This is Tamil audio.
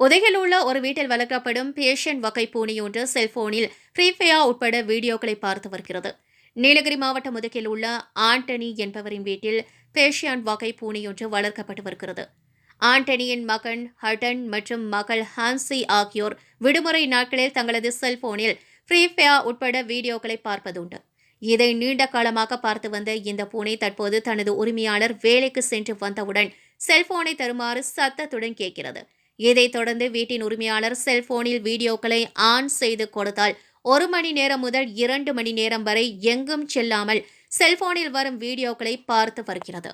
உதகையில் உள்ள ஒரு வீட்டில் வளர்க்கப்படும் பேஷன் வகை பூனை ஒன்று செல்போனில் ஃப்ரீஃபயா உட்பட வீடியோக்களை பார்த்து வருகிறது. நீலகிரி மாவட்டம் உதகில் உள்ள ஆண்டனி என்பவரின் வீட்டில் பேஷியான் வகை பூனை ஒன்று வளர்க்கப்பட்டு வருகிறது. ஆண்டனியின் மகன் ஹட்டன் மற்றும் மகள் ஹான்சி ஆகியோர் விடுமுறை நாட்களில் தங்களது செல்போனில் ஃப்ரீஃபயா உட்பட வீடியோக்களை பார்ப்பதுண்டு. இதை நீண்ட காலமாக பார்த்து வந்த இந்த பூனை தற்போது தனது உரிமையாளர் வேலைக்கு சென்று வந்தவுடன் செல்போனை தருமாறு சத்தத்துடன் கேட்கிறது. இதைத் தொடர்ந்து வீட்டின் உரிமையாளர் செல்போனில் வீடியோக்களை ஆன் செய்து கொடுத்தால் ஒரு மணி நேரம் முதல் இரண்டு மணி நேரம் வரை எங்கும் செல்லாமல் செல்போனில் வரும் வீடியோக்களை பார்த்து வருகிறது.